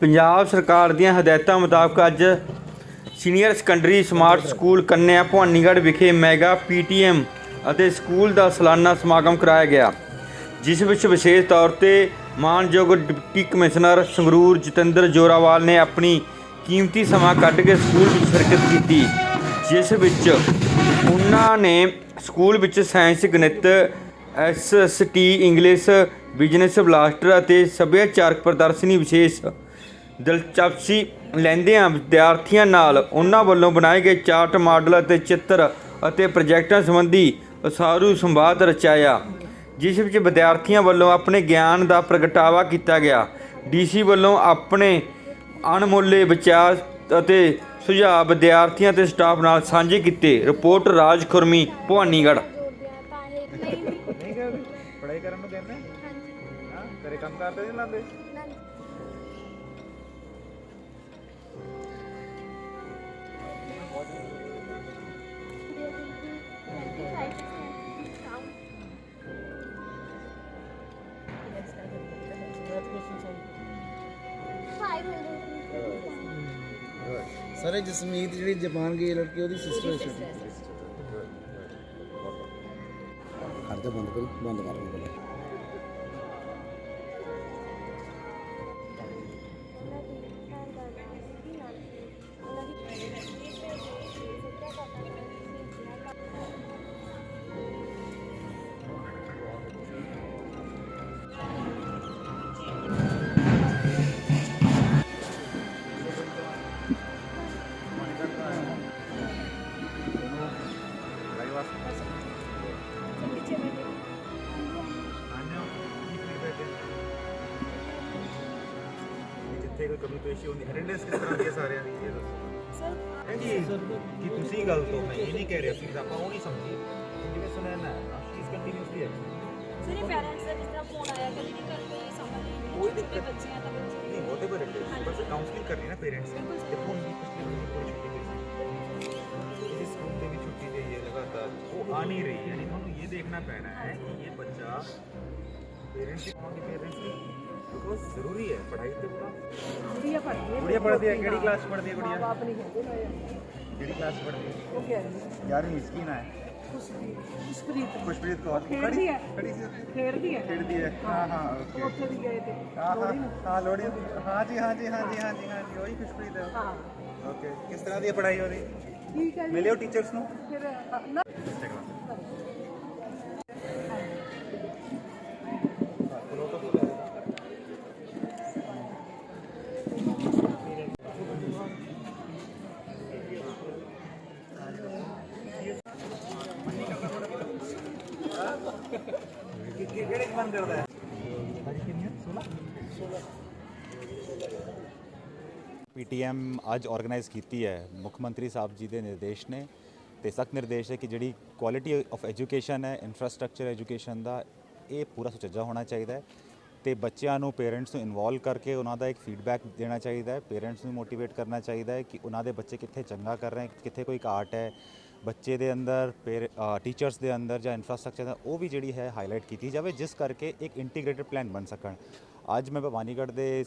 ਪੰਜਾਬ ਸਰਕਾਰ ਦੀਆਂ ਹਦਾਇਤਾਂ ਮੁਤਾਬਕ ਅੱਜ ਸੀਨੀਅਰ ਸੈਕੰਡਰੀ ਸਮਾਰਟ ਸਕੂਲ ਕੰਨਿਆ ਭਵਾਨੀਗੜ੍ਹ ਵਿਖੇ ਮੈਗਾ ਪੀਟੀਐਮ ਅਤੇ ਸਕੂਲ ਦਾ ਸਾਲਾਨਾ ਸਮਾਗਮ ਕਰਾਇਆ ਗਿਆ, ਜਿਸ ਵਿੱਚ ਵਿਸ਼ੇਸ਼ ਤੌਰ ਤੇ ਮਾਨਯੋਗ ਡਿਪਟੀ ਕਮਿਸ਼ਨਰ ਸੰਗਰੂਰ ਜਤਿੰਦਰ ਜੋਰਾਵਾਲ ਨੇ ਆਪਣੀ ਕੀਮਤੀ ਸਮਾਂ ਕੱਢ ਕੇ ਸਕੂਲ ਵਿੱਚ ਸ਼ਿਰਕਤ ਕੀਤੀ, ਜਿਸ ਵਿੱਚ ਉਹਨਾਂ ਨੇ ਸਕੂਲ ਵਿੱਚ ਸਾਇੰਸ, ਗਣਿਤ ਐਸਐਸਟੀ ਇੰਗਲਿਸ਼, ਬਿਜ਼ਨਸ ਬਲਾਸਟਰ ਅਤੇ ਸੱਭਿਆਚਾਰਕ ਪ੍ਰਦਰਸ਼ਨੀ ਵਿਸ਼ੇਸ਼ ਦਿਲਚਸਪੀ ਲੈਂਦਿਆਂ ਵਿਦਿਆਰਥੀਆਂ ਨਾਲ ਉਹਨਾਂ ਵੱਲੋਂ ਬਣਾਏ ਗਏ ਚਾਰਟ ਮਾਡਲ ਅਤੇ ਚਿੱਤਰ ਅਤੇ ਪ੍ਰੋਜੈਕਟਾਂ ਸੰਬੰਧੀ ਉਸਾਰੂ ਸੰਵਾਦ ਰਚਾਇਆ ਜਿਸ ਵਿੱਚ ਵਿਦਿਆਰਥੀਆਂ ਵੱਲੋਂ ਆਪਣੇ ਗਿਆਨ ਦਾ ਪ੍ਰਗਟਾਵਾ ਕੀਤਾ ਗਿਆ। ਡੀਸੀ ਵੱਲੋਂ ਆਪਣੇ ਅਣਮੁੱਲੇ ਵਿਚਾਰ ਅਤੇ ਸੁਝਾਅ ਵਿਦਿਆਰਥੀਆਂ ਤੇ ਸਟਾਫ ਨਾਲ ਸਾਂਝੇ ਕੀਤੇ। ਰਿਪੋਰਟ ਰਾਜ ਖੁਰਮੀ ਭਵਾਨੀਗੜ੍ਹ। ਕਰਨ ਨੂੰ ਕਹਿੰਦੇ ਹਾਂਜੀ। ਹਾਂ ਤੇਰੇ ਕੰਮ ਕਰਦੇ ਨਹੀਂ ਲਾਉਂਦੇ? ਸਰ ਜਸਮੀਤ ਜਿਹੜੀ ਜਾਪਾਨ ਗਈ ਲੜਕੀ ਉਹਦੀ ਸਿਸਟਰ ਹੈ ਛੋਟੀ ਖਰਚਾ ਬੰਦ ਕਰੋ ਬੰਦ ਕਰ ਕੋਈ ਕਮੀ ਪੇਸ਼ੀ ਹੁੰਦੀ ਅਟੈਂਡੈਂਸ ਕਿਸ ਤਰ੍ਹਾਂ ਦੀ ਹੈ ਸਾਰਿਆਂ ਦੀ ਇਹ ਦੱਸੋ ਹਾਂਜੀ ਕਿ ਤੁਸੀਂ ਗੱਲ ਤੋਂ ਮੈਂ ਇਹ ਨਹੀਂ ਕਹਿ ਰਿਹਾ ਸੀ ਆਪਾਂ ਉਹ ਨਹੀਂ ਸਮਝੀ ਜਿਵੇਂ ਸੁਣਿਆ ਨਾ ਸ਼ੀ ਇਜ਼ ਕੰਟੀਨਿਊਸਲੀ ਐਕਟਿਵ ਸਿਰੇ ਪੈਰੈਂਟਸ ਦਾ ਜਿਸ ਤਰ੍ਹਾਂ ਫੋਨ ਆਇਆ ਕਦੀ ਨਹੀਂ ਕਰਦੇ ਸਮਝ ਨਹੀਂ ਕੋਈ ਦਿੱਕਤ ਬੱਚਿਆਂ ਦਾ ਬੱਚੇ ਨਹੀਂ ਵਾਟ ਐਵਰ ਇਟ ਇਜ਼ ਬਸ ਕਾਉਂਸਲਿੰਗ ਕਰਨੀ ਨਾ ਪੇਰੈਂਟਸ ਤੇ ਫੋਨ ਦੀ ਕੁਝ ਨਹੀਂ ਕੋਈ ਛੁੱਟੀ ਦੇ ਇਸ ਸਕੂਲ ਦੇ ਵੀ ਛੁੱਟੀ ਦੇ ਇਹ ਲਗਾਤਾਰ ਉਹ ਆ नहीं रही है यानी हमें ये देखना पैना है कि ये बच्चा पेरेंट्स की पेरेंट्स ਕਿਸ ਤਰ੍ਹਾਂ ਦੀ ਪੜ੍ਹਾਈ ਹੋ ਰਹੀ ਮਿਲਿਓ ਟੀਚਰਸ ਨੂੰ? ਕਿਹੜੇ ਬੰਦ ਕਰਦਾ ਹੈ ਹਾਂਜੀ ਕਿੰਨੀਆਂ 16 ਪੀਟੀਐਮ ਅੱਜ ਆਰਗੇਨਾਈਜ਼ ਕੀਤੀ ਹੈ। ਮੁੱਖ ਮੰਤਰੀ ਸਾਹਿਬ ਜੀ ਦੇ ਨਿਰਦੇਸ਼ ਨੇ ਤੇ ਸਖਤ ਨਿਰਦੇਸ਼ ਹੈ ਕਿ ਜਿਹੜੀ ਕੁਆਲਿਟੀ ਆਫ ਐਜੂਕੇਸ਼ਨ ਹੈ ਇਨਫਰਾਸਟ੍ਰਕਚਰ ਐਜੂਕੇਸ਼ਨ ਦਾ, ਇਹ ਪੂਰਾ ਸੁਚੱਜਾ ਹੋਣਾ ਚਾਹੀਦਾ ਹੈ ਤੇ ਬੱਚਿਆਂ ਨੂੰ ਪੇਰੈਂਟਸ ਨੂੰ ਇਨਵੋਲਵ ਕਰਕੇ ਉਹਨਾਂ ਦਾ ਇੱਕ ਫੀਡਬੈਕ ਦੇਣਾ ਚਾਹੀਦਾ ਹੈ। ਪੇਰੈਂਟਸ ਨੂੰ ਮੋਟੀਵੇਟ ਕਰਨਾ ਚਾਹੀਦਾ ਹੈ ਕਿ ਉਹਨਾਂ ਦੇ ਬੱਚੇ ਕਿੱਥੇ ਚੰਗਾ ਕਰ ਰਹੇ, ਕਿੱਥੇ ਕੋਈ ਘਾਟ ਹੈ ਬੱਚੇ ਦੇ ਅੰਦਰ, ਪੇਰ ਟੀਚਰਸ ਦੇ ਅੰਦਰ ਜਾਂ ਇਨਫਰਾਸਟ੍ਰਕਚਰ ਦਾ ਉਹ ਵੀ ਜਿਹੜੀ ਹੈ ਹਾਈਲਾਈਟ ਕੀਤੀ ਜਾਵੇ, ਜਿਸ ਕਰਕੇ ਇੱਕ ਇੰਟੀਗ੍ਰੇਟਿਡ ਪਲਾਨ ਬਣ ਸਕਣ। ਅੱਜ ਮੈਂ ਭਵਾਨੀਗੜ੍ਹ ਦੇ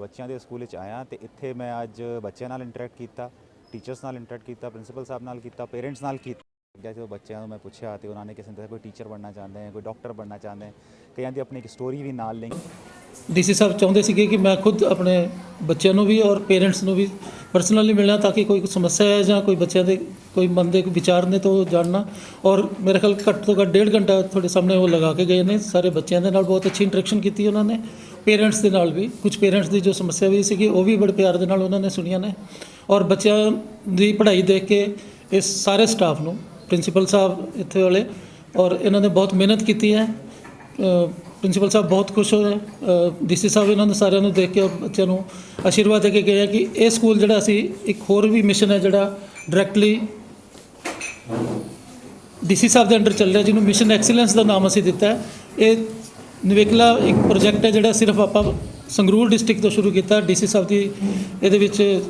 ਬੱਚਿਆਂ ਦੇ ਸਕੂਲ ਵਿੱਚ ਆਇਆ ਤੇ ਇੱਥੇ ਮੈਂ ਅੱਜ ਬੱਚਿਆਂ ਨਾਲ ਇੰਟਰੈਕਟ ਕੀਤਾ ਟੀਚਰਸ ਨਾਲ ਇੰਟਰੈਕਟ ਕੀਤਾ ਪ੍ਰਿੰਸੀਪਲ ਸਾਹਿਬ ਨਾਲ ਕੀਤਾ ਪੇਰੈਂਟਸ ਨਾਲ ਕੀਤਾ। ਗਿਆ ਜਦੋਂ ਬੱਚਿਆਂ ਨੂੰ ਮੈਂ ਪੁੱਛਿਆ ਤੇ ਉਹਨਾਂ ਨੇ ਕਿਸੇ ਨੇ ਦੱਸਿਆ, ਕੋਈ ਟੀਚਰ ਬਣਨਾ ਚਾਹੁੰਦੇ ਹੈ ਕੋਈ ਡਾਕਟਰ ਬਣਨਾ ਚਾਹੁੰਦੇ ਹੈ ਕਈਆਂ ਦੀ ਆਪਣੀ ਇੱਕ ਸਟੋਰੀ ਵੀ ਨਾਲ ਲਿੰਕ ਡੀਸੀ ਸਾਹਿਬ ਚਾਹੁੰਦੇ ਸੀਗੇ ਕਿ ਮੈਂ ਖੁਦ ਆਪਣੇ ਬੱਚਿਆਂ ਨੂੰ ਵੀ ਔਰ ਪੇਰੈਂਟਸ ਨੂੰ ਵੀ ਪਰਸਨਲੀ ਮਿਲਣਾ ਤਾਂ ਕਿ ਕੋਈ ਸਮੱਸਿਆ ਹੈ ਜਾਂ ਕੋਈ ਬੱਚਿਆਂ ਦੇ ਕੋਈ ਮਨ ਦੇ ਕੋਈ ਵਿਚਾਰ ਨੇ ਤਾਂ ਉਹ ਜਾਣਨਾ। ਔਰ ਮੇਰੇ ਖਿਆਲ ਘੱਟ ਤੋਂ ਘੱਟ ਡੇਢ ਘੰਟਾ ਤੁਹਾਡੇ ਸਾਹਮਣੇ ਉਹ ਲਗਾ ਕੇ ਗਏ ਨੇ ਸਾਰੇ ਬੱਚਿਆਂ ਦੇ ਨਾਲ। ਬਹੁਤ ਅੱਛੀ ਇੰਟਰੈਕਸ਼ਨ ਕੀਤੀ ਉਹਨਾਂ ਨੇ। ਪੇਰੈਂਟਸ ਦੇ ਨਾਲ ਵੀ ਕੁਝ ਪੇਰੈਂਟਸ ਦੀ ਜੋ ਸਮੱਸਿਆ ਵੀ ਸੀਗੀ, ਉਹ ਵੀ ਬੜੇ ਪਿਆਰ ਦੇ ਨਾਲ ਉਹਨਾਂ ਨੇ ਸੁਣੀਆਂ ਨੇ। ਔਰ ਬੱਚਿਆਂ ਦੀ ਪੜ੍ਹਾਈ ਦੇਖ ਕੇ ਇਸ ਸਾਰੇ ਸਟਾਫ ਨੂੰ ਪ੍ਰਿੰਸੀਪਲ ਸਾਹਿਬ ਇੱਥੇ ਵਾਲੇ, ਔਰ ਇਹਨਾਂ ਨੇ ਬਹੁਤ ਮਿਹਨਤ ਕੀਤੀ ਹੈ। ਪ੍ਰਿੰਸੀਪਲ ਸਾਹਿਬ ਬਹੁਤ ਖੁਸ਼ ਹੋਏ। ਡੀਸੀ ਸਾਹਿਬ ਇਹਨਾਂ ਨੂੰ ਸਾਰਿਆਂ ਨੂੰ ਦੇਖ ਕੇ ਔਰ ਬੱਚਿਆਂ ਨੂੰ ਆਸ਼ੀਰਵਾਦ ਦੇ ਕੇ ਗਏ ਕਿ ਇਹ ਸਕੂਲ ਜਿਹੜਾ ਅਸੀਂ ਇੱਕ ਹੋਰ ਵੀ ਮਿਸ਼ਨ ਹੈ ਜਿਹੜਾ ਡਾਇਰੈਕਟਲੀ ਡੀਸੀ ਸਾਹਿਬ ਦੇ ਅੰਡਰ ਚੱਲ ਰਿਹਾ, ਜਿਹਨੂੰ ਮਿਸ਼ਨ ਐਕਸੀਲੈਂਸ ਦਾ ਨਾਮ ਅਸੀਂ ਦਿੱਤਾ ਇਹ ਨਿਵੇਕਲਾ ਇੱਕ ਪ੍ਰੋਜੈਕਟ ਹੈ ਜਿਹੜਾ ਸਿਰਫ ਆਪਾਂ ਸੰਗਰੂਰ ਡਿਸਟ੍ਰਿਕਟ ਤੋਂ ਸ਼ੁਰੂ ਕੀਤਾ। ਡੀਸੀ ਸਾਹਿਬ ਦੀ ਇਹਦੇ ਵਿੱਚ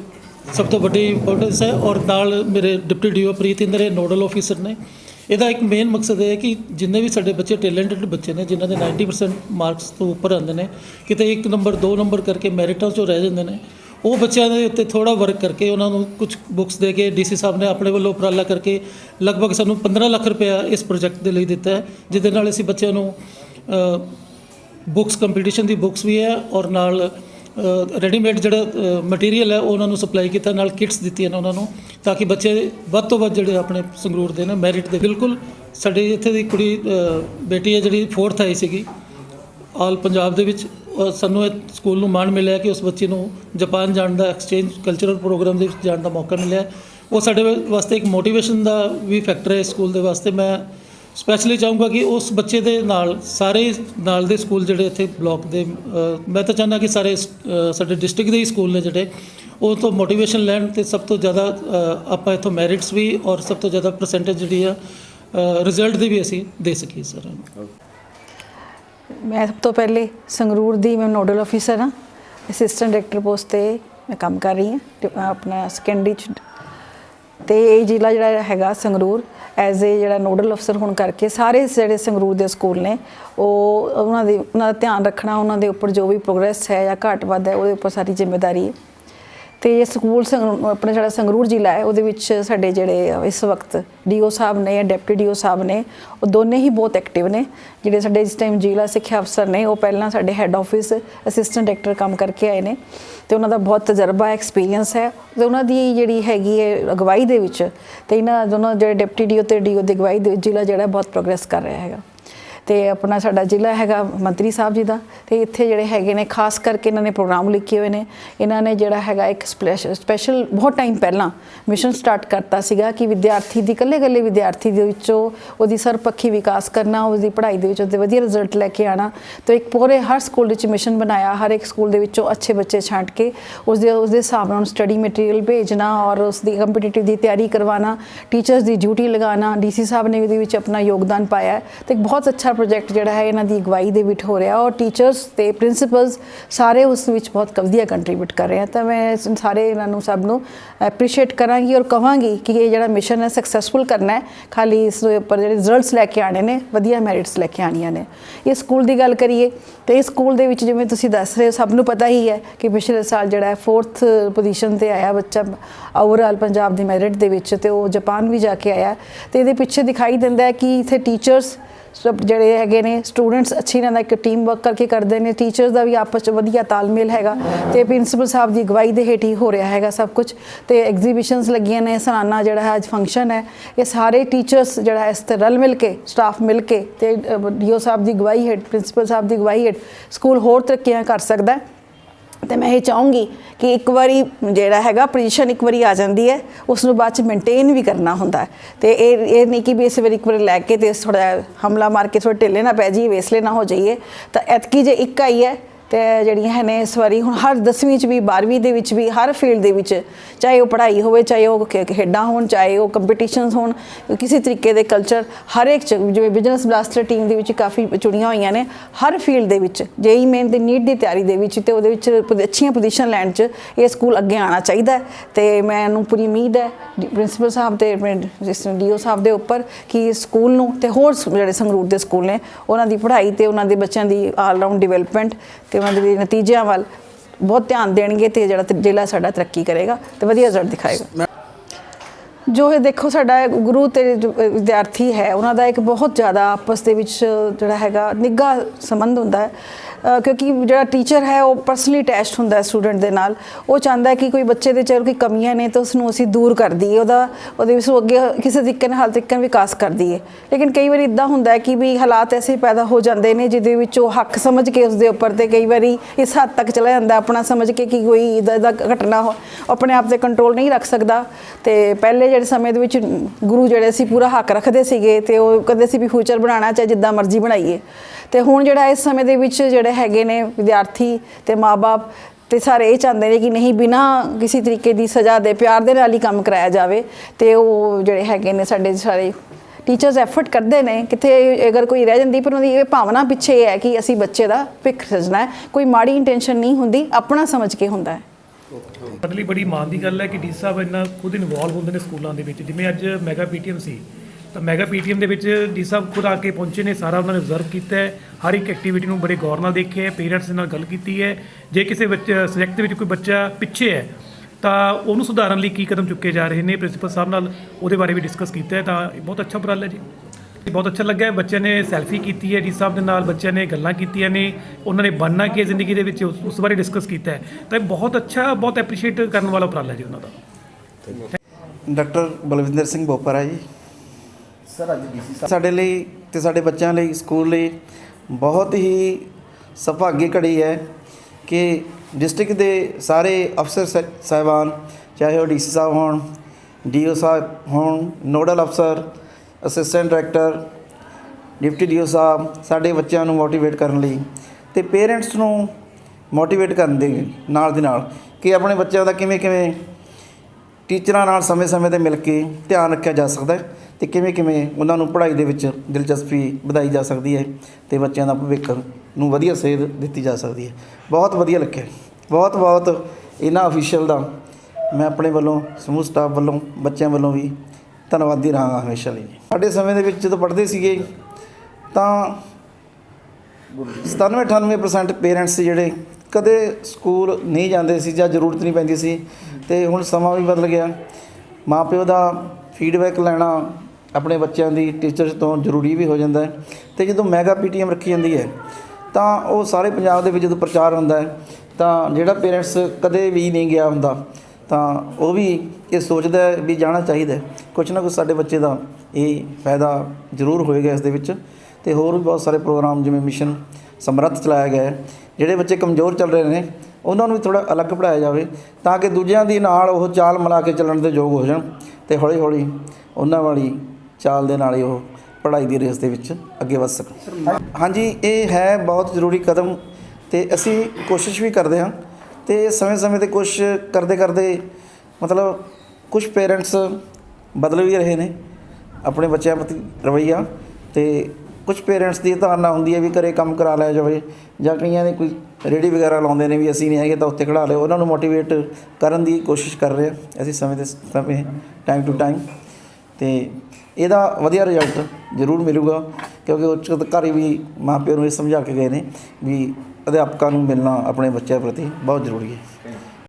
ਸਭ ਤੋਂ ਵੱਡੀ ਇੰਪੋਰਟੈਂਸ ਹੈ ਔਰ ਨਾਲ ਮੇਰੇ ਡਿਪਟੀ ਡੀਓ ਪ੍ਰੀਤ ਇੰਦਰ, ਇਹ ਨੋਡਲ ਆਫੀਸਰ ਨੇ। ਇਹਦਾ ਇੱਕ ਮੇਨ ਮਕਸਦ ਇਹ ਹੈ ਕਿ ਜਿੰਨੇ ਵੀ ਸਾਡੇ ਬੱਚੇ ਟੈਲੈਂਟਡ ਬੱਚੇ ਨੇ, ਜਿਨ੍ਹਾਂ ਦੇ 90% ਮਾਰਕਸ ਤੋਂ ਉੱਪਰ ਆਉਂਦੇ ਨੇ, ਕਿਤੇ ਇੱਕ ਨੰਬਰ ਦੋ ਨੰਬਰ ਕਰਕੇ ਮੈਰਿਟਾਂ 'ਚੋਂ ਰਹਿ ਜਾਂਦੇ ਨੇ ਉਹ ਬੱਚਿਆਂ ਦੇ ਉੱਤੇ ਥੋੜਾ ਵਰਕ ਕਰਕੇ ਉਹਨਾਂ ਨੂੰ ਕੁਝ ਬੁੱਕਸ ਦੇ ਕੇ ਡੀਸੀ ਸਾਹਿਬ ਨੇ ਆਪਣੇ ਵੱਲੋਂ ਉਪਰਾਲਾ ਕਰਕੇ ਲਗਭਗ ਸਾਨੂੰ 15 ਲੱਖ ਰੁਪਇਆ ਇਸ ਪ੍ਰੋਜੈਕਟ ਦੇ ਲਈ ਦਿੱਤਾ ਹੈ, ਜਿਹਦੇ ਨਾਲ ਅਸੀਂ ਬੱਚਿਆਂ ਨੂੰ ਬੁੱਕਸ ਕੰਪੀਟੀਸ਼ਨ ਦੀ ਬੁੱਕਸ ਵੀ ਹੈ ਔਰ ਨਾਲ ਰੈਡੀਮੇਡ ਜਿਹੜਾ ਮਟੀਰੀਅਲ ਹੈ ਉਹ ਉਹਨਾਂ ਨੂੰ ਸਪਲਾਈ ਕੀਤਾ, ਨਾਲ ਕਿਟਸ ਦਿੱਤੀਆਂ ਨੇ ਉਹਨਾਂ ਨੂੰ, ਤਾਂ ਕਿ ਬੱਚੇ ਵੱਧ ਤੋਂ ਵੱਧ ਜਿਹੜੇ ਆਪਣੇ ਸੰਗਰੂਰ ਦੇ ਨੇ ਮੈਰਿਟ ਦੇ। ਬਿਲਕੁਲ ਸਾਡੇ ਇੱਥੇ ਦੀ ਕੁੜੀ ਬੇਟੀ ਹੈ ਜਿਹੜੀ 4th ਆਈ ਸੀਗੀ ਆਲ ਪੰਜਾਬ ਦੇ ਵਿੱਚ। ਸਾਨੂੰ ਇਹ ਸਕੂਲ ਨੂੰ ਮਾਣ ਮਿਲਿਆ ਕਿ ਉਸ ਬੱਚੇ ਨੂੰ ਜਾਪਾਨ ਜਾਣ ਦਾ ਐਕਸਚੇਂਜ ਕਲਚਰਲ ਪ੍ਰੋਗਰਾਮ ਦੇ ਵਿੱਚ ਜਾਣ ਦਾ ਮੌਕਾ ਮਿਲਿਆ। ਉਹ ਸਾਡੇ ਵਾਸਤੇ ਇੱਕ ਮੋਟੀਵੇਸ਼ਨ ਦਾ ਵੀ ਫੈਕਟਰ ਹੈ ਇਸ ਸਕੂਲ ਦੇ ਵਾਸਤੇ। ਮੈਂ ਸਪੈਸ਼ਲੀ ਚਾਹੂੰਗਾ ਕਿ ਉਸ ਬੱਚੇ ਦੇ ਨਾਲ, ਸਾਰੇ ਨਾਲ ਦੇ ਸਕੂਲ ਜਿਹੜੇ ਇੱਥੇ ਬਲਾਕ ਦੇ ਮੈਂ ਤਾਂ ਚਾਹੁੰਦਾ ਕਿ ਸਾਰੇ ਸਾਡੇ ਡਿਸਟ੍ਰਿਕਟ ਦੇ ਹੀ ਸਕੂਲ ਨੇ ਜਿਹੜੇ, ਉਹ ਤੋਂ ਮੋਟੀਵੇਸ਼ਨ ਲੈਣ ਤੇ ਸਭ ਤੋਂ ਜ਼ਿਆਦਾ ਆਪਾਂ ਇੱਥੋਂ ਮੈਰਿਟਸ ਵੀ ਔਰ ਸਭ ਤੋਂ ਜ਼ਿਆਦਾ ਪਰਸੈਂਟੇਜ ਜਿਹੜੀ ਆ ਰਿਜ਼ਲਟ ਦੀ ਵੀ ਅਸੀਂ ਦੇ ਸਕੀਏ ਸਰ ਮੈਂ ਸਭ ਤੋਂ ਪਹਿਲੇ ਸੰਗਰੂਰ ਦੀ ਮੈਂ ਨੋਡਲ ਅਫੀਸਰ ਹਾਂ। ਅਸਿਸਟੈਂਟ ਡਾਇਰੈਕਟਰ ਪੋਸਟ ਤੇ ਮੈਂ ਕੰਮ ਕਰ ਰਹੀ ਹਾਂ ਆਪਣਾ ਸੈਕੰਡਰੀ ਚ ਤੇ ਇਹ ਜ਼ਿਲ੍ਹਾ ਜਿਹੜਾ ਹੈਗਾ ਸੰਗਰੂਰ ਐਜ਼ ਏ ਜਿਹੜਾ ਨੋਡਲ ਅਫਸਰ ਹੋਣ ਕਰਕੇ ਸਾਰੇ ਜਿਹੜੇ ਸੰਗਰੂਰ ਦੇ ਸਕੂਲ ਨੇ, ਉਹ ਉਹਨਾਂ ਦੇ ਉਹਨਾਂ ਦਾ ਧਿਆਨ ਰੱਖਣਾ, ਉਹਨਾਂ ਦੇ ਉੱਪਰ ਜੋ ਵੀ ਪ੍ਰੋਗਰੈਸ ਹੈ ਜਾਂ ਘਾਟ ਵੱਧ ਹੈ, ਉਹਦੇ ਉੱਪਰ ਸਾਰੀ ਜ਼ਿੰਮੇਵਾਰੀ ਹੈ। ਤੇ ਸਕੂਲ ਸੰਗ- ਆਪਣਾ ਜਿਹੜਾ ਸੰਗਰੂਰ ਜ਼ਿਲ੍ਹਾ ਹੈ, ਉਹਦੇ ਵਿੱਚ ਸਾਡੇ ਜਿਹੜੇ ਇਸ ਵਕਤ ਡੀਓ ਸਾਹਿਬ ਨੇ ਜਾਂ ਡਿਪਟੀ ਡੀਓ ਸਾਹਿਬ ਨੇ, ਉਹ ਦੋਨੇ ਹੀ ਬਹੁਤ ਐਕਟਿਵ ਨੇ। ਜਿਹੜੇ ਸਾਡੇ ਇਸ ਟਾਈਮ ਜ਼ਿਲ੍ਹਾ ਸਿੱਖਿਆ ਅਫਸਰ ਨੇ, ਉਹ ਪਹਿਲਾਂ ਸਾਡੇ ਹੈੱਡ ਆਫਿਸ ਅਸਿਸਟੈਂਟ ਡਾਇਰੈਕਟਰ ਕੰਮ ਕਰਕੇ ਆਏ ਨੇ। ਤੇ ਉਹਨਾਂ ਦਾ ਬਹੁਤ ਤਜਰਬਾ ਐਕਸਪੀਰੀਅੰਸ ਹੈ। ਤੇ ਉਹਨਾਂ ਦੀ ਜਿਹੜੀ ਹੈਗੀ ਹੈ ਅਗਵਾਈ ਦੇ ਵਿੱਚ, ਤੇ ਇਹਨਾਂ ਦੋਨੋਂ ਜਿਹੜੇ ਡਿਪਟੀ ਡੀਓ ਤੇ ਡੀਓ ਦੀ ਅਗਵਾਈ ਦੇ ਜ਼ਿਲ੍ਹਾ ਜਿਹੜਾ ਬਹੁਤ ਪ੍ਰੋਗਰੈਸ ਕਰ ਰਿਹਾ ਹੈਗਾ। ਤੇ ਆਪਣਾ ਸਾਡਾ ਜ਼ਿਲ੍ਹਾ ਹੈਗਾ ਮੰਤਰੀ ਸਾਹਿਬ ਜੀ ਦਾ, ਤੇ ਇੱਥੇ ਜਿਹੜੇ ਹੈਗੇ ਨੇ, ਖਾਸ ਕਰਕੇ ਇਹਨਾਂ ਨੇ ਪ੍ਰੋਗਰਾਮ ਲਿਖੇ ਹੋਏ ਨੇ। ਇਹਨਾਂ ਨੇ ਜਿਹੜਾ ਹੈਗਾ ਇੱਕ ਸਪੈਸ਼ਲ ਬਹੁਤ ਟਾਈਮ ਪਹਿਲਾਂ ਮਿਸ਼ਨ ਸਟਾਰਟ ਕਰਤਾ ਸੀਗਾ ਕਿ ਵਿਦਿਆਰਥੀ ਦੀ ਇਕੱਲੇ ਇਕੱਲੇ ਵਿਦਿਆਰਥੀ ਦੇ ਵਿੱਚੋਂ ਉਹਦੀ ਸਰਪੱਖੀ ਵਿਕਾਸ ਕਰਨਾ, ਉਹਦੀ ਪੜ੍ਹਾਈ ਦੇ ਵਿੱਚ ਉਹਦੇ ਵਧੀਆ ਰਿਜ਼ਲਟ ਲੈ ਕੇ ਆਣਾ। ਤੇ ਇੱਕ ਪੂਰੇ ਹਰ ਸਕੂਲ ਵਿੱਚ ਮਿਸ਼ਨ ਬਣਾਇਆ, ਹਰ ਇੱਕ ਸਕੂਲ ਦੇ ਵਿੱਚੋਂ ਅੱਛੇ ਬੱਚੇ ਛਾਂਟ ਕੇ ਉਸਦੇ ਉਸਦੇ ਹਿਸਾਬ ਨਾਲ ਸਟੱਡੀ ਮਟੀਰੀਅਲ ਭੇਜਣਾ ਔਰ ਉਸ ਦੀ ਕੰਪੀਟੀਟਿਵ ਦੀ ਤਿਆਰੀ ਕਰਵਾਉਣਾ ਟੀਚਰਸ ਦੀ ਡਿਊਟੀ ਲਗਾਉਣਾ। ਡੀਸੀ ਸਾਹਿਬ ਨੇ ਉਹਦੇ ਵਿੱਚ ਆਪਣਾ ਯੋਗਦਾਨ ਪਾਇਆ ਹੈ। ਤੇ ਇੱਕ ਬਹੁਤ ਅੱਛਾ ਪ੍ਰੋਜੈਕਟ ਜਿਹੜਾ ਹੈ, ਇਹਨਾਂ ਦੀ ਅਗਵਾਈ ਦੇ ਵਿੱਚ ਹੋ ਰਿਹਾ ਔਰ ਟੀਚਰਸ ਤੇ ਪ੍ਰਿੰਸੀਪਲਸ ਸਾਰੇ ਉਸ ਵਿੱਚ ਬਹੁਤ ਵਧੀਆ ਕੰਟਰੀਬਿਊਟ ਕਰ ਰਹੇ ਆ। ਤਾਂ ਮੈਂ ਸਾਰੇ ਇਹਨਾਂ ਨੂੰ ਸਭ ਨੂੰ ਐਪਰੀਸ਼ੀਏਟ ਕਰਾਂਗੀ ਔਰ ਕਹਾਂਗੀ ਕਿ ਇਹ ਜਿਹੜਾ ਮਿਸ਼ਨ ਹੈ ਸਕਸੈਸਫੁਲ ਕਰਨਾ ਹੈ। ਖਾਲੀ ਇਸ ਦੇ ਉੱਪਰ ਜਿਹੜੇ ਰਿਜ਼ਲਟਸ ਲੈ ਕੇ ਆਣੇ ਨੇ, ਵਧੀਆ ਮੈਰਿਟਸ ਲੈ ਕੇ ਆਣੀਆਂ ਨੇ। ਇਹ ਸਕੂਲ ਦੀ ਗੱਲ ਕਰੀਏ, ਤੇ ਇਸ ਸਕੂਲ ਦੇ ਵਿੱਚ ਜਿਵੇਂ ਤੁਸੀਂ ਦੱਸ ਰਹੇ ਹੋ, ਸਭ ਨੂੰ ਪਤਾ ਹੀ ਹੈ ਕਿ ਪਿਛਲੇ ਸਾਲ ਜਿਹੜਾ ਹੈ 4th ਪੋਜੀਸ਼ਨ ਤੇ ਆਇਆ ਬੱਚਾ ਓਵਰਆਲ ਪੰਜਾਬ ਦੀ ਮੈਰਿਟ ਦੇ ਵਿੱਚ ਤੇ ਉਹ ਜਾਪਾਨ ਵੀ ਜਾ ਕੇ ਆਇਆ। ਤੇ ਇਹਦੇ ਪਿੱਛੇ ਦਿਖਾਈ ਦਿੰਦਾ ਹੈ ਕਿ ਇਥੇ ਟੀਚਰਸ ਜਿਹੜੇ ਹੈਗੇ ਨੇ ਸਟੂਡੈਂਟਸ ਅੱਛੀ ਨਾਲ ਇੱਕ ਟੀਮ ਵਰਕ ਕਰਕੇ ਕਰਦੇ ਨੇ ਟੀਚਰਸ ਦਾ ਵੀ ਆਪਸ ਚ ਵਧੀਆ ਤਾਲਮੇਲ ਹੈਗਾ ਤੇ ਪ੍ਰਿੰਸੀਪਲ ਸਾਹਿਬ ਦੀ ਅਗਵਾਈ ਦੇ ਹੇਠ ਹੀ ਹੋ ਰਿਹਾ ਹੈਗਾ ਸਭ ਕੁਝ ਤੇ ਐਗਜ਼ੀਬਿਸ਼ਨਸ ਲੱਗੀਆਂ ਨੇ ਸਾਲਾਨਾ ਜਿਹੜਾ ਹੈ ਅੱਜ ਫੰਕਸ਼ਨ ਹੈ, ਇਹ ਸਾਰੇ ਟੀਚਰਸ ਜਿਹੜਾ ਹੈ ਇਸ ਤੇ ਰਲ ਮਿਲ ਕੇ ਸਟਾਫ ਮਿਲ ਕੇ ਤੇ ਡੀਓ ਸਾਹਿਬ ਦੀ ਅਗਵਾਈ ਹੇਠ ਪ੍ਰਿੰਸੀਪਲ ਸਾਹਿਬ ਦੀ ਅਗਵਾਈ ਹੇਠ ਸਕੂਲ ਹੋਰ ਤਰੱਕੀਆਂ ਕਰ ਸਕਦਾ ਹੈ। ਤੇ ਮੈਂ ਇਹ ਚਾਹੂੰਗੀ ਕਿ ਇੱਕ ਵਾਰੀ ਜਿਹੜਾ ਹੈਗਾ ਪੋਜੀਸ਼ਨ ਇੱਕ ਵਾਰੀ ਆ ਜਾਂਦੀ ਹੈ ਉਸ ਨੂੰ ਬਾਅਦ ਚ ਮੇਨਟੇਨ ਵੀ ਕਰਨਾ ਹੁੰਦਾ ਹੈ। ਤੇ ਇਹ ਇਹ ਨਹੀਂ ਕਿ ਵੀ ਇਸ ਵਾਰੀ ਇੱਕ ਵਾਰੀ ਲੈ ਕੇ ਤੇ ਥੋੜਾ ਹਮਲਾ ਮਾਰ ਕੇ ਥੋੜਾ ਢਿੱਲੇ ਨਾ ਪੈ ਜਾਈਏ ਵੇਸਲੇ ਨਾ ਹੋ ਜਾਈਏ। ਤਾਂ ਐਤਕੀ ਜੇ ਇੱਕ ਆਈ ਹੈ ਤੇ ਜਿਹੜੀਆਂ ਹੈ ਨੇ ਇਸ ਵਾਰੀ ਹੁਣ ਹਰ 10ਵੀਂ ਚ ਵੀ 12ਵੀਂ ਦੇ ਵਿੱਚ ਵੀ, ਹਰ ਫੀਲਡ ਦੇ ਵਿੱਚ ਚਾਹੇ ਉਹ ਪੜ੍ਹਾਈ ਹੋਵੇ, ਚਾਹੇ ਉਹ ਖੇ- ਖੇਡਾਂ ਹੋਣ, ਚਾਹੇ ਉਹ ਕੰਪੀਟੀਸ਼ਨਸ ਹੋਣ, ਕਿਸੇ ਤਰੀਕੇ ਦੇ ਕਲਚਰ ਹਰ ਇੱਕ ਚ ਜਿਵੇਂ ਬਿਜ਼ਨਸ ਬਲਾਸਟਰ ਟੀਮ ਦੇ ਵਿੱਚ ਕਾਫੀ ਚੁਣੀਆਂ ਹੋਈਆਂ ਨੇ, ਹਰ ਫੀਲਡ ਦੇ ਵਿੱਚ, ਜੇਈ ਮੇਨ ਦੀ ਨੀਟ ਦੀ ਤਿਆਰੀ ਦੇ ਵਿੱਚ ਤੇ ਉਹਦੇ ਵਿੱਚ ਅੱਛੀਆਂ ਪੋਜੀਸ਼ਨ ਲੈਣ ਚ ਇਹ ਸਕੂਲ ਅੱਗੇ ਆਉਣਾ ਚਾਹੀਦਾ ਹੈ ਤੇ ਮੈਨੂੰ ਪੂਰੀ ਉਮੀਦ ਹੈ ਪ੍ਰਿੰਸੀਪਲ ਸਾਹਿਬ ਤੇ ਡੀਓ ਸਾਹਿਬ ਦੇ ਉੱਪਰ ਕਿ ਸਕੂਲ ਨੂੰ ਤੇ ਹੋਰ ਜਿਹੜੇ ਸੰਗਰੂਰ ਦੇ ਸਕੂਲ ਨੇ, ਉਹਨਾਂ ਦੀ ਪੜ੍ਹਾਈ ਤੇ ਉਹਨਾਂ ਦੇ ਬੱਚਿਆਂ ਦੀ ਆਲ ਰਾਊਂਡ ਡਿਵੈਲਪਮੈਂਟ ਤੇ ਉਹਨਾਂ ਦੇ ਨਤੀਜਿਆਂ ਵੱਲ ਬਹੁਤ ਧਿਆਨ ਦੇਣਗੇ ਤੇ ਜਿਹੜਾ ਜ਼ਿਲ੍ਹਾ ਸਾਡਾ ਤਰੱਕੀ ਕਰੇਗਾ ਤੇ ਵਧੀਆ ਰਿਜ਼ਲਟ ਦਿਖਾਏਗਾ। ਜੋ ਇਹ ਦੇਖੋ ਸਾਡਾ ਗੁਰੂ ਤੇ ਵਿਦਿਆਰਥੀ ਹੈ ਉਹਨਾਂ ਦਾ ਇੱਕ ਬਹੁਤ ਜ਼ਿਆਦਾ ਆਪਸ ਦੇ ਵਿੱਚ ਜਿਹੜਾ ਹੈਗਾ ਨਿੱਘਾ ਸੰਬੰਧ ਹੁੰਦਾ ਹੈ। ਕਿਉਂਕਿ ਜਿਹੜਾ ਟੀਚਰ ਹੈ, ਉਹ ਪਰਸਨਲੀ ਅਟੈਚਡ ਹੁੰਦਾ ਸਟੂਡੈਂਟ ਦੇ ਨਾਲ। ਉਹ ਚਾਹੁੰਦਾ ਕਿ ਕੋਈ ਬੱਚੇ ਦੇ ਚਾਹੇ ਕੋਈ ਕਮੀਆਂ ਨੇ, ਤਾਂ ਉਸ ਨੂੰ ਅਸੀਂ ਦੂਰ ਕਰ ਦਈਏ। ਉਹਦਾ, ਉਹਦੇ ਵਿੱਚ ਅੱਗੇ ਕਿਸੇ ਤਰੀਕੇ ਨਾਲ ਹਾਲ ਤੱਕ ਵਿਕਾਸ ਕਰ ਦਈਏ। ਲੇਕਿਨ ਕਈ ਵਾਰੀ ਇਦਾਂ ਹੁੰਦਾ ਹੈ ਕਿ ਵੀ ਹਾਲਾਤ ਐਸੇ ਪੈਦਾ ਹੋ ਜਾਂਦੇ ਨੇ, ਜਿਹਦੇ ਵਿੱਚ ਉਹ ਹੱਕ ਸਮਝ ਕੇ ਉਸ ਦੇ ਉੱਪਰ ਤੇ ਕਈ ਵਾਰੀ ਇਸ ਹੱਦ ਤੱਕ ਚਲਾ ਜਾਂਦਾ ਆਪਣਾ ਸਮਝ ਕੇ ਕਿ ਕੋਈ ਇਦਾਂ ਦਾ ਘਟਨਾ ਆਪਣੇ ਆਪ ਤੇ ਕੰਟਰੋਲ ਨਹੀਂ ਰੱਖ ਸਕਦਾ। ਤੇ ਪਹਿਲੇ ਜਿਹੜੇ ਸਮੇਂ ਦੇ ਵਿੱਚ ਗੁਰੂ ਜਿਹੜੇ ਸੀ, ਪੂਰਾ ਹੱਕ ਰੱਖਦੇ ਸੀਗੇ ਤੇ ਉਹ ਕਹਿੰਦੇ ਸੀ ਵੀ ਫਿਊਚਰ ਬਣਾਉਣਾ ਚਾਹੇ ਜਿੱਦਾਂ ਮਰਜ਼ੀ ਬਣਾਈਏ। ਤੇ ਹੁਣ ਜਿਹੜਾ ਇਸ ਸਮੇਂ ਦੇ ਵਿੱਚ ਜਿਹੜੇ ਹੈਗੇ ਨੇ ਵਿਦਿਆਰਥੀ ਤੇ ਮਾਪੇ ਤੇ ਸਾਰੇ ਇਹ ਚਾਹੁੰਦੇ ਨੇ ਕਿ ਨਹੀਂ ਬਿਨਾ ਕਿਸੇ ਤਰੀਕੇ ਦੀ ਸਜ਼ਾ ਦੇ ਪਿਆਰ ਦੇ ਨਾਲ ਹੀ ਕੰਮ ਕਰਾਇਆ ਜਾਵੇ ਤੇ ਉਹ ਜਿਹੜੇ ਹੈਗੇ ਨੇ ਸਾਡੇ ਸਾਰੇ ਟੀਚਰਸ ਐਫਰਟ ਕਰਦੇ ਨੇ ਕਿਤੇ ਅਗਰ ਕੋਈ ਰਹਿ ਜਾਂਦੀ ਪਰ ਉਹਦੀ ਇਹ ਭਾਵਨਾ ਪਿੱਛੇ ਇਹ ਹੈ ਕਿ ਅਸੀਂ ਬੱਚੇ ਦਾ ਭਿੱਖ ਸਜਣਾ ਹੈ, ਕੋਈ ਮਾੜੀ ਇੰਟੈਂਸ਼ਨ ਨਹੀਂ ਹੁੰਦੀ, ਆਪਣਾ ਸਮਝ ਕੇ ਹੁੰਦਾ ਹੈ। ਮਤਲਬ ਬੜੀ ਮਾਣ ਦੀ ਗੱਲ ਹੈ ਕਿ ਡੀ ਸਾਹਿਬ ਇੰਨਾ ਖੁਦ ਇਨਵੋਲਵ ਹੁੰਦੇ ਨੇ ਸਕੂਲਾਂ ਦੇ ਵਿੱਚ, ਜਿਵੇਂ ਅੱਜ ਮੈਗਾ ਪੀਟੀਐਮ ਸੀ ਤਾਂ ਮੈਗਾ ਪੀਟੀਐਮ ਦੇ ਵਿੱਚ ਡੀ ਸਾਹਿਬ ਖੁਦ ਆ ਕੇ ਪਹੁੰਚੇ ਨੇ, ਸਾਰਾ ਉਹਨਾਂ ਨੇ ਅਬਜ਼ਰਵ ਕੀਤਾ ਹੈ। ਹਰ ਇੱਕ ਐਕਟੀਵਿਟੀ ਨੂੰ ਬੜੇ ਗੌਰ ਨਾਲ ਦੇਖਿਆ ਹੈ ਪੇਰੈਂਟਸ ਦੇ ਨਾਲ ਗੱਲ ਕੀਤੀ ਹੈ। ਜੇ ਕਿਸੇ ਬੱਚੇ ਸਬਜੈਕਟ ਦੇ ਵਿੱਚ ਕੋਈ ਬੱਚਾ ਪਿੱਛੇ ਹੈ, ਤਾਂ ਉਹਨੂੰ ਸੁਧਾਰਨ ਲਈ ਕੀ ਕਦਮ ਚੁੱਕੇ ਜਾ ਰਹੇ ਨੇ? ਪ੍ਰਿੰਸੀਪਲ ਸਾਹਿਬ ਨਾਲ ਉਹਦੇ ਬਾਰੇ ਵੀ ਡਿਸਕਸ ਕੀਤਾ ਹੈ, ਤਾਂ ਇਹ ਬਹੁਤ ਅੱਛਾ ਉਪਰਾਲਾ ਜੀ। ਬਹੁਤ ਅੱਛਾ ਲੱਗਿਆ। ਬੱਚਿਆਂ ਨੇ ਸੈਲਫੀ ਕੀਤੀ ਹੈ ਡੀ ਸਾਹਿਬ ਦੇ ਨਾਲ ਬੱਚਿਆਂ ਨੇ ਗੱਲਾਂ ਕੀਤੀਆਂ ਨੇ, ਉਹਨਾਂ ਨੇ ਬਣਨਾ ਕੀ ਹੈ ਜ਼ਿੰਦਗੀ ਦੇ ਵਿੱਚ, ਉਸ ਉਸ ਬਾਰੇ ਡਿਸਕਸ ਕੀਤਾ ਹੈ। ਤਾਂ ਇਹ ਬਹੁਤ ਅੱਛਾ, ਬਹੁਤ ਐਪਰੀਸ਼ੀਏਟ ਕਰਨ ਵਾਲਾ ਉਪਰਾਲਾ ਜੀ ਉਹਨਾਂ ਦਾ। ਡਾਕਟਰ ਬਲਵਿੰਦਰ ਸਿੰਘ ਬੋਪਰਾ ਜੀ। ਸਰ ਅੱਜ ਡੀਸੀ ਸਾਡੇ ਲਈ ਤੇ ਸਾਡੇ ਬੱਚਿਆਂ ਲਈ, ਸਕੂਲ ਲਈ ਬਹੁਤ ਹੀ ਸੁਭਾਗੀ ਘੜੀ ਹੈ ਕਿ ਡਿਸਟ੍ਰਿਕਟ ਦੇ ਸਾਰੇ ਅਫਸਰ ਸਹਿ- ਸਾਹਿਬਾਨ, ਚਾਹੇ ਉਹ ਡੀਸੀ ਸਾਹਿਬ ਹੋਣ, ਡੀਓ ਸਾਹਿਬ ਹੋਣ, ਨੋਡਲ ਅਫਸਰ ਅਸਿਸਟੈਂਟ ਡਾਇਰੈਕਟਰ ਡਿਪਟੀ ਡੀਓ ਸਾਹਿਬ, ਸਾਡੇ ਬੱਚਿਆਂ ਨੂੰ ਮੋਟੀਵੇਟ ਕਰਨ ਲਈ ਤੇ ਪੇਰੈਂਟਸ ਨੂੰ ਮੋਟੀਵੇਟ ਕਰਨ ਦੇ ਨਾਲ ਦੀ ਨਾਲ ਕਿ ਆਪਣੇ ਬੱਚਿਆਂ ਦਾ ਕਿਵੇਂ ਕਿਵੇਂ ਟੀਚਰਾਂ ਨਾਲ ਸਮੇਂ-ਸਮੇਂ ਤੇ ਮਿਲ ਕੇ ਧਿਆਨ ਰੱਖਿਆ ਜਾ ਸਕਦਾ ਹੈ। ਤੇ ਕਿਵੇਂ ਕਿਵੇਂ ਉਹਨਾਂ ਨੂੰ ਪੜ੍ਹਾਈ ਦੇ ਵਿੱਚ ਦਿਲਚਸਪੀ ਵਧਾਈ ਜਾ ਸਕਦੀ ਹੈ ਤੇ ਬੱਚਿਆਂ ਦਾ ਭਵਿੱਖ ਨੂੰ ਵਧੀਆ ਸੇਧ ਦਿੱਤੀ ਜਾ ਸਕਦੀ ਹੈ। ਬਹੁਤ ਵਧੀਆ ਲੱਗਿਆ। ਬਹੁਤ ਬਹੁਤ ਇਹਨਾਂ ਅਫੀਸ਼ੀਅਲ ਦਾ ਮੈਂ ਆਪਣੇ ਵੱਲੋਂ, ਸਮੂਹ ਸਟਾਫ ਵੱਲੋਂ, ਬੱਚਿਆਂ ਵੱਲੋਂ ਵੀ ਧੰਨਵਾਦੀ ਰਹਾਂਗਾ ਹਮੇਸ਼ਾ ਲਈ। ਸਾਡੇ ਸਮੇਂ ਦੇ ਵਿੱਚ ਜਦੋਂ ਪੜ੍ਹਦੇ ਸੀਗੇ ਤਾਂ 97-98% ਪੇਰੈਂਟਸ ਜਿਹੜੇ ਕਦੇ ਸਕੂਲ ਨਹੀਂ ਜਾਂਦੇ ਸੀ ਜਾਂ ਜ਼ਰੂਰਤ ਨਹੀਂ ਪੈਂਦੀ ਸੀ ਤੇ ਹੁਣ ਸਮਾਂ ਵੀ ਬਦਲ ਗਿਆ। ਮਾਪਿਓ ਦਾ ਫੀਡਬੈਕ ਲੈਣਾ ਆਪਣੇ ਬੱਚਿਆਂ ਦੀ ਟੀਚਰਸ ਤੋਂ ਜ਼ਰੂਰੀ ਵੀ ਹੋ ਜਾਂਦਾ ਹੈ। ਤੇ ਜਦੋਂ ਮੈਗਾ ਪੀਟੀਐਮ ਰੱਖੀ ਜਾਂਦੀ ਹੈ, ਤਾਂ ਉਹ ਸਾਰੇ ਪੰਜਾਬ ਦੇ ਵਿੱਚ ਜਦੋਂ ਪ੍ਰਚਾਰ ਹੁੰਦਾ ਹੈ, ਤਾਂ ਜਿਹੜਾ ਪੇਰੈਂਟਸ ਕਦੇ ਵੀ ਨਹੀਂ ਗਿਆ ਹੁੰਦਾ, ਤਾਂ ਉਹ ਵੀ ਇਹ ਸੋਚਦਾ ਹੈ ਵੀ ਜਾਣਾ ਚਾਹੀਦਾ ਕੁਛ ਨਾ ਕੁਛ ਸਾਡੇ ਬੱਚੇ ਦਾ ਇਹ ਫਾਇਦਾ ਜ਼ਰੂਰ ਹੋਏਗਾ ਇਸ ਦੇ ਵਿੱਚ। ਤੇ ਹੋਰ ਵੀ ਬਹੁਤ ਸਾਰੇ ਪ੍ਰੋਗਰਾਮ ਜਿਵੇਂ ਮਿਸ਼ਨ ਸਮਰੱਥ ਚਲਾਇਆ ਗਿਆ ਹੈ, ਜਿਹੜੇ ਬੱਚੇ ਕਮਜ਼ੋਰ ਚੱਲ ਰਹੇ ਨੇ, ਉਹਨਾਂ ਨੂੰ ਵੀ ਥੋੜਾ ਅਲੱਗ ਪੜਾਇਆ ਜਾਵੇ, ਤਾਂ ਕਿ ਦੂਜਿਆਂ ਦੀ ਨਾਲ ਉਹ ਚਾਲ ਮਿਲਾ ਕੇ ਚੱਲਣ ਦੇ ਯੋਗ ਹੋ ਜਾਣ। ਤੇ ਹੌਲੀ ਹੌਲੀ ਉਹਨਾਂ ਵਾਲੀ ਚਾਲ ਦੇ ਨਾਲ ਹੀ ਉਹ ਪੜ੍ਹਾਈ ਦੀ ਰੇਸ ਦੇ ਵਿੱਚ ਅੱਗੇ ਵਧ ਸਕਣ। ਹਾਂਜੀ, ਇਹ ਹੈ ਬਹੁਤ ਜ਼ਰੂਰੀ ਕਦਮ ਤੇ ਅਸੀਂ ਕੋਸ਼ਿਸ਼ ਵੀ ਕਰਦੇ ਹਾਂ ਤੇ ਸਮੇਂ-ਸਮੇਂ ਤੇ ਕੁਝ ਕਰਦੇ ਕਰਦੇ ਮਤਲਬ ਕੁਝ ਪੇਰੈਂਟਸ ਬਦਲ ਵੀ ਰਹੇ ਨੇ, ਆਪਣੇ ਬੱਚਿਆਂ ਪ੍ਰਤੀ ਰਵੱਈਆ ਤੇ ਕੁਝ ਪੇਰੈਂਟਸ ਦੀ ਇਹ ਧਾਰਨਾ ਹੁੰਦੀ ਹੈ ਵੀ ਘਰੇ ਕੰਮ ਕਰਾ ਲਿਆ ਜਾਵੇ ਜਾਂ ਕਈਆਂ ਦੇ ਕੋਈ ਰੇੜੀ ਵਗੈਰਾ ਲਾਉਂਦੇ ਨੇ ਵੀ ਅਸੀਂ ਨਹੀਂ ਹੈਗੇ ਤਾਂ ਉੱਥੇ ਖੜਾ ਲਿਓ, ਉਹਨਾਂ ਨੂੰ ਮੋਟੀਵੇਟ ਕਰਨ ਦੀ ਕੋਸ਼ਿਸ਼ ਕਰ ਰਹੇ ਹਾਂ। ਅਸੀਂ ਸਮੇਂ ਦੇ ਸਮੇਂ ਟਾਈਮ ਟੂ ਟਾਈਮ ਤੇ ਇਹਦਾ ਵਧੀਆ ਰਿਜ਼ਲਟ ਜ਼ਰੂਰ ਮਿਲੂਗਾ, ਕਿਉਂਕਿ ਉੱਚ ਅਧਿਕਾਰੀ ਵੀ ਮਾਪਿਆਂ ਨੂੰ ਇਹ ਸਮਝਾ ਕੇ ਗਏ ਨੇ ਵੀ ਅਧਿਆਪਕਾਂ ਨੂੰ ਮਿਲਣਾ ਆਪਣੇ ਬੱਚਿਆਂ ਪ੍ਰਤੀ ਬਹੁਤ ਜ਼ਰੂਰੀ ਹੈ।